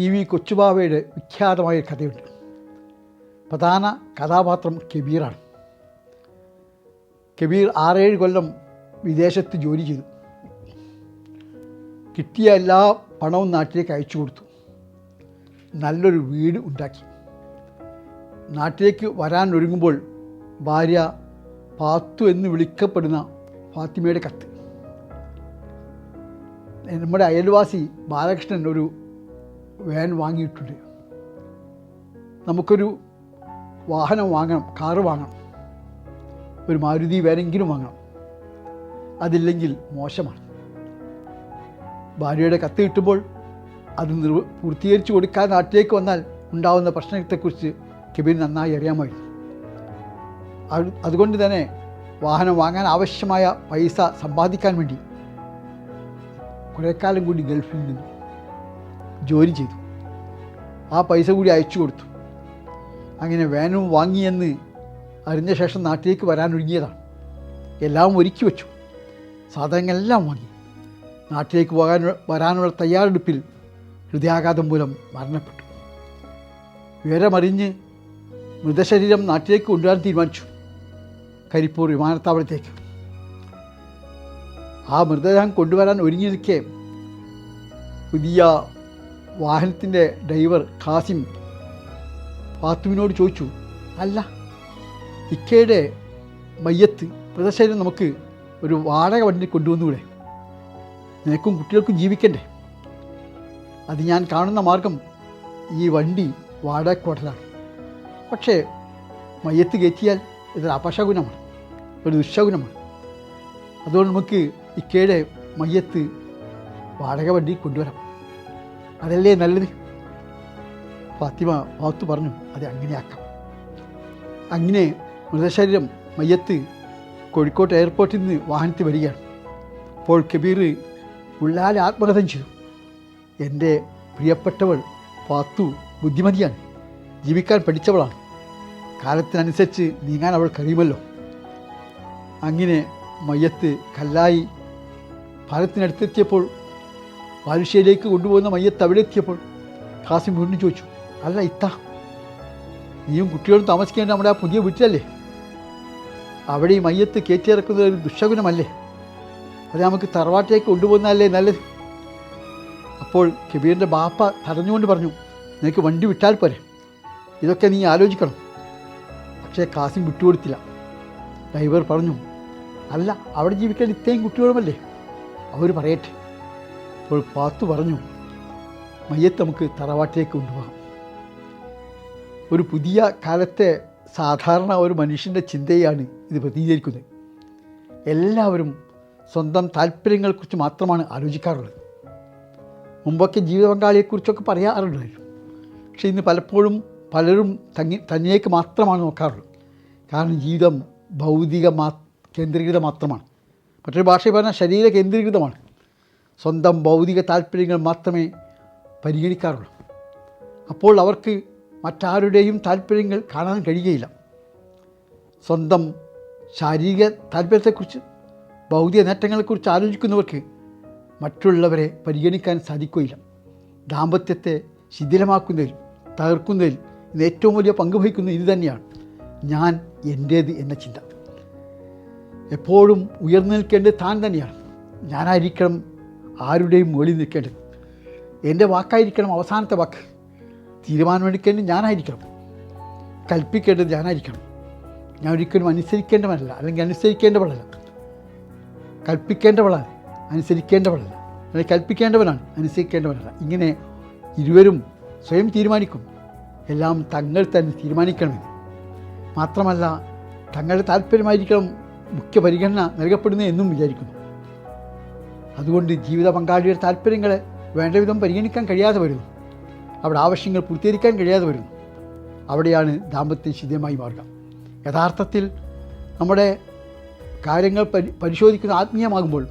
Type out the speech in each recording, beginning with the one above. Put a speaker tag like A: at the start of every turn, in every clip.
A: T V കൊച്ചുബാവയുടെ വിഖ്യാതമായ കഥയുണ്ട്. പ്രധാന കഥാപാത്രം കബീറാണ്. കബീർ ആറേഴ് കൊല്ലം വിദേശത്ത് ജോലി ചെയ്തു. കിട്ടിയ എല്ലാ പണവും നാട്ടിലേക്ക് അയച്ചു കൊടുത്തു. നല്ലൊരു വീട് ഉണ്ടാക്കി. നാട്ടിലേക്ക് വരാൻ ഒരുങ്ങുമ്പോൾ ഭാര്യ പാത്തു എന്ന് വിളിക്കപ്പെടുന്ന ഫാത്തിമയുടെ കത്ത്. നമ്മുടെ അയൽവാസി ബാലകൃഷ്ണൻ ഒരു വാൻ വാങ്ങിയിട്ടുണ്ട് നമുക്കൊരു വാഹനം വാങ്ങണം കാറ് വാങ്ങണം. ഒരു മാരുതി വേനെങ്കിലും വാങ്ങണം. അതില്ലെങ്കിൽ മോശമാണ്. ഭാര്യയുടെ കത്ത് കിട്ടുമ്പോൾ അത് നിർ പൂർത്തീകരിച്ചു കൊടുക്കാൻ നാട്ടിലേക്ക് വന്നാൽ ഉണ്ടാവുന്ന പ്രശ്നത്തെക്കുറിച്ച് കെബിൻ നന്നായി അറിയാമായിരുന്നു. അതുകൊണ്ട് തന്നെ വാഹനം വാങ്ങാൻ ആവശ്യമായ പൈസ സമ്പാദിക്കാൻ വേണ്ടി കുറേക്കാലം കാലം കൂടി ഗൾഫിൽ നിന്നു. ജോലി ചെയ്തു. ആ പൈസ കൂടി അയച്ചു കൊടുത്തു. അങ്ങനെ വാനും വാങ്ങിയെന്ന് അറിഞ്ഞ ശേഷം നാട്ടിലേക്ക് വരാനൊരുങ്ങിയതാണ് എല്ലാം ഒരുക്കി വെച്ചു. സാധനങ്ങളെല്ലാം വാങ്ങി. നാട്ടിലേക്ക് പോകാൻ വരാനുള്ള തയ്യാറെടുപ്പിൽ ഹൃദയാഘാതം മൂലം മരണപ്പെട്ടു. വിവരമറിഞ്ഞ് മൃതശരീരം നാട്ടിലേക്ക് കൊണ്ടുവരാൻ തീരുമാനിച്ചു. കരിപ്പൂർ വിമാനത്താവളത്തേക്ക്. ആ മൃതദേഹം കൊണ്ടുവരാൻ ഒരുങ്ങി നിൽക്കേ പുതിയ വാഹനത്തിന്റെ ഡ്രൈവർ ഖാസിം ഫാത്തുവിനോട് ചോദിച്ചു അല്ല ഇക്കയുടെ മയ്യത്ത് പ്രദർശനം നമുക്ക് ഒരു വാടക വണ്ടി കൊണ്ടുവന്നൂടെ? നിനക്കും കുട്ടികൾക്കും ജീവിക്കണ്ടേ? അത് ഞാൻ കാണുന്ന മാർഗം ഈ വണ്ടി വാടകക്കോട്ടലാണ് പക്ഷേ മയ്യത്ത് കയറ്റിയാൽ ഇതൊരു അപശകുനമാണ് ഒരു ദുശകുനമാണ്. അതുകൊണ്ട് നമുക്ക് ഇക്കയുടെ മയ്യത്ത് വാടക വണ്ടി കൊണ്ടുവരാം. അതല്ലേ നല്ലത്? ഫാത്തിമ വാത്തു പറഞ്ഞു അത് അങ്ങനെയാക്കാം. അങ്ങനെ മൃതശരീരം മയ്യത്ത് കോഴിക്കോട്ട് എയർപോർട്ടിൽ നിന്ന് വാഹനത്തിൽ വരികയാണ്. അപ്പോൾ കബീർ ഉള്ളാൽ ആത്മകഥം ചെയ്തു. എന്റെ പ്രിയപ്പെട്ടവൾ ഫാത്തു ബുദ്ധിമതിയാണ് ജീവിക്കാൻ പഠിച്ചവളാണ്. കാലത്തിനനുസരിച്ച് നീങ്ങാൻ അവൾ കഴിയുമല്ലോ അങ്ങനെ മയ്യത്ത് കല്ലായി പാലത്തിനടുത്തെത്തിയപ്പോൾ ബാലുശ്ശേരിയിലേക്ക് കൊണ്ടുപോകുന്ന മയ്യത്ത് അവിടെ എത്തിയപ്പോൾ കാസിം വീണ്ടും ചോദിച്ചു അല്ല ഇത്ത നീയും കുട്ടികളും താമസിക്കേണ്ട നമ്മുടെ ആ പുതിയ വീട്ടിലല്ലേ? അവിടെ ഈ മയ്യത്ത് കയറ്റിയിറക്കുന്നത് ഒരു ദുശകുനമല്ലേ? അത് നമുക്ക് തറവാട്ടിലേക്ക് കൊണ്ടുപോകുന്നതല്ലേ നല്ലത്? അപ്പോൾ കബീറിന്റെ ബാപ്പ തടഞ്ഞുകൊണ്ട് പറഞ്ഞു നിനക്ക് വണ്ടി വിട്ടാൽ പോരെ. ഇതൊക്കെ നീ ആലോചിക്കണം. പക്ഷേ കാസിം വിട്ടുകൊടുത്തില്ല. ഡ്രൈവർ പറഞ്ഞു അല്ല അവിടെ ജീവിക്കാൻ ഇത്രയും കുട്ടികളുമല്ലേ? അവർ പറയട്ടെ അപ്പോൾ പാത്തു പറഞ്ഞു മയ്യത്ത് നമുക്ക് തറവാട്ടിലേക്ക് കൊണ്ടുപോകാം. ഒരു പുതിയ കാലത്തെ സാധാരണ ഒരു മനുഷ്യന്റെ ചിന്തയാണ് ഇത് പ്രതികരിക്കുന്നത് എല്ലാവരും സ്വന്തം താല്പര്യങ്ങളെക്കുറിച്ച് മാത്രമാണ് ആലോചിക്കാറുള്ളത്. മുമ്പൊക്കെ ജീവിത പങ്കാളിയെക്കുറിച്ചൊക്കെ പറയാറുണ്ടായിരുന്നു. പക്ഷേ ഇന്ന് പലപ്പോഴും പലരും തങ്ങി തന്നിലേക്ക് മാത്രമാണ് നോക്കാറുള്ളത്. കാരണം ജീവിതം ഭൗതിക മാ കേന്ദ്രീകൃത മാത്രമാണ്. മറ്റൊരു ഭാഷയിൽ പറഞ്ഞാൽ ശരീര കേന്ദ്രീകൃതമാണ് സ്വന്തം ഭൗതിക താല്പര്യങ്ങൾ മാത്രമേ പരിഗണിക്കാറുള്ളൂ. അപ്പോൾ അവർക്ക് മറ്റാരുടെയും താല്പര്യങ്ങൾ കാണാൻ കഴിയുകയില്ല. സ്വന്തം ശാരീരിക താല്പര്യത്തെക്കുറിച്ച് ഭൗതിക നേട്ടങ്ങളെക്കുറിച്ച് ആലോചിക്കുന്നവർക്ക് മറ്റുള്ളവരെ പരിഗണിക്കാൻ സാധിക്കുകയില്ല. ദാമ്പത്യത്തെ ശിഥിലമാക്കുന്നതിൽ തകർക്കുന്നതിൽ ഇന്ന് ഏറ്റവും വലിയ പങ്ക് വഹിക്കുന്നത് ഇത് തന്നെയാണ് ഞാൻ എന്റേത് എന്ന ചിന്ത. എപ്പോഴും ഉയർന്നു നിൽക്കേണ്ടത് താൻ തന്നെയാണ്. ഞാനായിരിക്കണം ആരുടെയും മുകളിൽ നിൽക്കേണ്ടത്. എന്റെ വാക്കായിരിക്കണം അവസാനത്തെ വാക്ക്. തീരുമാനമെടുക്കേണ്ടത് ഞാനായിരിക്കണം. കൽപ്പിക്കേണ്ടത് ഞാനായിരിക്കണം. ഞാൻ ഒരിക്കലും അനുസരിക്കേണ്ടവനല്ല അല്ലെങ്കിൽ അനുസരിക്കേണ്ടവളല്ല. കൽപ്പിക്കേണ്ടവളാണ് അനുസരിക്കേണ്ടവളല്ല. അല്ലെങ്കിൽ കൽപ്പിക്കേണ്ടവനാണ് അനുസരിക്കേണ്ടവനല്ല. ഇങ്ങനെ ഇരുവരും സ്വയം തീരുമാനിക്കും. എല്ലാം തങ്ങൾ തന്നെ തീരുമാനിക്കണമെന്ന്. മാത്രമല്ല തങ്ങളുടെ താല്പര്യമായിരിക്കണം മുഖ്യ പരിഗണന നൽകപ്പെടുന്നത് എന്നും വിചാരിക്കുന്നു. അതുകൊണ്ട് ജീവിത പങ്കാളിയുടെ താല്പര്യങ്ങളെ വേണ്ട വിധം പരിഗണിക്കാൻ കഴിയാതെ വരുന്നു. അവിടെ ആവശ്യങ്ങൾ പൂർത്തീകരിക്കാൻ കഴിയാതെ വരുന്നു. അവിടെയാണ് ദാമ്പത്യം ശിഥിലമായി മാറുക. യഥാർത്ഥത്തിൽ നമ്മുടെ കാര്യങ്ങൾ പരി പരിശോധിക്കുന്ന ആത്മീയമാകുമ്പോൾ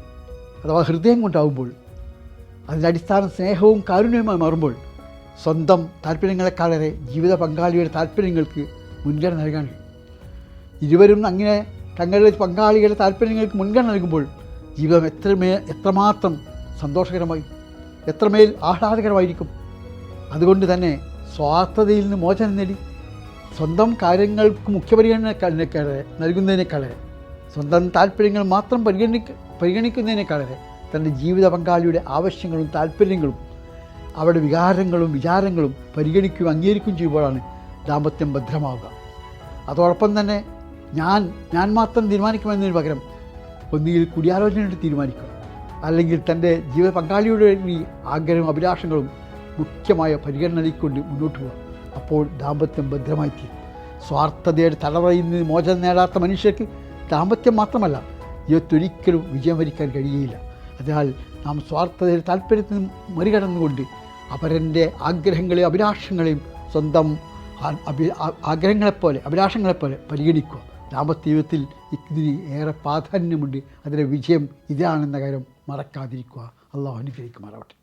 A: അഥവാ ഹൃദയം കൊണ്ടാകുമ്പോൾ അതിന്റെ അടിസ്ഥാന സ്നേഹവും കാരുണ്യവുമായി മാറുമ്പോൾ സ്വന്തം താല്പര്യങ്ങളെക്കാളേറെ ജീവിത പങ്കാളിയുടെ താല്പര്യങ്ങൾക്ക് മുൻഗണന നൽകാൻ കഴിയും. ഇരുവരും അങ്ങനെ തങ്ങളുടെ പങ്കാളികളുടെ താല്പര്യങ്ങൾക്ക് മുൻഗണന നൽകുമ്പോൾ ജീവിതം എത്രമേ എത്രമാത്രം സന്തോഷകരമായി എത്രമേൽ ആഹ്ലാദകരമായിരിക്കും. അതുകൊണ്ട് തന്നെ സ്വാർത്ഥതയിൽ നിന്ന് മോചനം നേടി സ്വന്തം കാര്യങ്ങൾക്ക് മുഖ്യപരിഗണനക്കാളെ നൽകുന്നതിനേക്കാളെ സ്വന്തം താല്പര്യങ്ങൾ മാത്രം പരിഗണിക്ക പരിഗണിക്കുന്നതിനേക്കാളെ തന്റെ ജീവിത പങ്കാളിയുടെ ആവശ്യങ്ങളും താല്പര്യങ്ങളും അവരുടെ വികാരങ്ങളും വിചാരങ്ങളും പരിഗണിക്കുകയും അംഗീകരിക്കുകയും ചെയ്യുമ്പോഴാണ് ദാമ്പത്യം ഭദ്രമാവുക. അതോടൊപ്പം തന്നെ ഞാൻ ഞാൻ മാത്രം തീരുമാനിക്കുമെന്നതിന് പകരം ഒന്നുകിൽ കുടിയാലോചനയോട് തീരുമാനിക്കും. അല്ലെങ്കിൽ തന്റെ ജീവിത പങ്കാളിയുടെ ഈ ആഗ്രഹവും അഭിലാഷങ്ങളും മുഖ്യമായ പരിഗണന നൽകിക്കൊണ്ട് മുന്നോട്ട് പോകുക അപ്പോൾ ദാമ്പത്യം ഭദ്രമായി തീരും സ്വാർത്ഥതയുടെ തലവറയിൽ നിന്ന് മോചനം നേടാത്ത മനുഷ്യർക്ക് ദാമ്പത്യം മാത്രമല്ല ജീവിതത്തൊരിക്കലും വിജയം വരിക്കാൻ കഴിയുകയില്ല. അതിനാൽ നാം സ്വാർത്ഥതയുടെ താല്പര്യത്തിൽ നിന്ന് മറികടന്നുകൊണ്ട് അവരന്റെ ആഗ്രഹങ്ങളെയും അഭിലാഷങ്ങളെയും സ്വന്തം ആഗ്രഹങ്ങളെപ്പോലെ അഭിലാഷങ്ങളെപ്പോലെ പരിഗണിക്കുക. ദാമ്പത്യ ജീവിതത്തിൽ ഇതിന് ഏറെ പ്രാധാന്യമുണ്ട്. അതിന്റെ വിജയം ഇതാണെന്ന കാര്യം മറക്കാതിരിക്കുക. അള്ളാഹു അനുഗ്രഹിക്കുമാറാവട്ടെ.